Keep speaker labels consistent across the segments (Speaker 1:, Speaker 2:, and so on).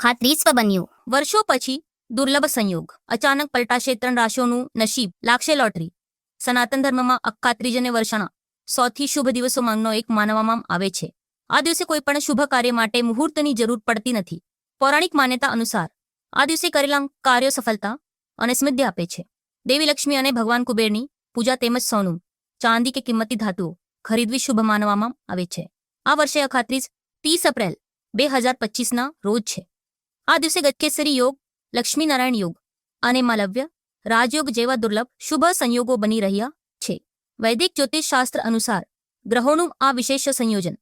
Speaker 1: અખાત્રીસ બન્યું.
Speaker 2: વર્ષો પછી દુર્લભ સંયોગ. અચાનક પલટાશે ત્રણ રાશિઓનું નસીબ લાગશે લોટરી. સનાતન ધર્મમાં અખાત્રીજને વર્ષણા સૌથી શુભ દિવસોમાંનો એક માનવામાં આવે છે. આ દિવસે કોઈ પણ શુભ કાર્ય માટે મુહૂર્તની જરૂર પડતી નથી. પૌરાણિક માન્યતા અનુસાર આ દિવસે કરેલા કાર્યો સફળતા અને સમૃદ્ધિ આપે છે. દેવી લક્ષ્મી અને ભગવાન કુબેરની પૂજા તેમજ સોનું, ચાંદી કે કિંમતી ધાતુઓ ખરીદવી શુભ માનવામાં આવે છે. આ વર્ષે અખાત્રીસ ત્રીસ એપ્રિલ બે હજાર પચીસના રોજ છે. આ દિવસે ગજકેસરી યોગ, લક્ષ્મીનારાયણ યોગ અને માલવ્ય, રાજયોગ જેવા દુર્લભ શુભ સંયોગો બની રહ્યા છે. વૈદિક જ્યોતિષ શાસ્ત્ર અનુસાર ગ્રહોનું આ વિશેષ સંયોજન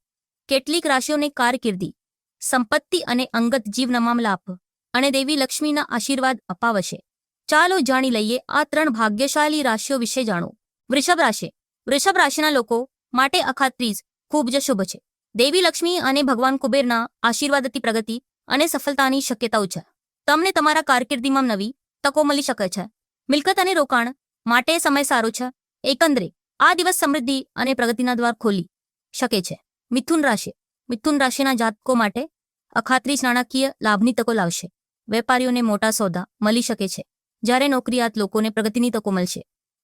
Speaker 2: કેટલીક રાશિઓને કારકિર્દી, સંપત્તિ અને અંગત જીવનમાં લાભ અને દેવી લક્ષ્મીના આશીર્વાદ અપાવશે. ચાલો જાણી લઈએ આ ત્રણ ભાગ્યશાળી રાશિઓ વિશે જાણો. વૃષભ રાશિ. વૃષભ રાશિના લોકો માટે અખાત્રીજ ખૂબ જ શુભ છે. દેવી લક્ષ્મી અને ભગવાન કુબેરના આશીર્વાદથી પ્રગતિ અને સફળતાની શક્યતાઓ છે. તમને તમારા કારકિર્દીમાં નવી તકો મળી શકે છે. મિલકત અને રોકાણ માટે સમય સારો છે. એકંદરે, આ દિવસ સમૃદ્ધિ અને પ્રગતિના દ્વાર ખોલી શકે છે. મિથુન રાશિ. મિથુન રાશિના જાતકો માટે અખાત્રીજ નાણાકીય લાભની તકો લાવશે. વેપારીઓને મોટા સોદા મળી શકે છે. જ્યારે નોકરીયાત લોકોને પ્રગતિની તકો મળશે.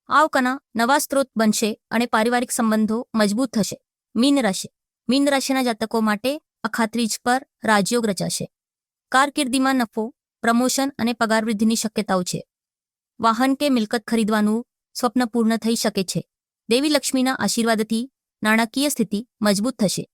Speaker 2: આવકના નવા સ્ત્રોત બનશે અને પારિવારિક સંબંધો મજબૂત થશે. મીન રાશિ. મીન રાશિના જાતકો માટે અખાત્રીજ પર રાજયોગ રચાશે. કારકિર્દીમાં નફો, પ્રમોશન અને પગારવૃદ્ધિની શક્યતાઓ છે. વાહન કે મિલકત ખરીદવાનું સ્વપ્ન પૂર્ણ થઈ શકે છે. દેવી લક્ષ્મીના આશીર્વાદથી નાણાકીય સ્થિતિ મજબૂત થશે.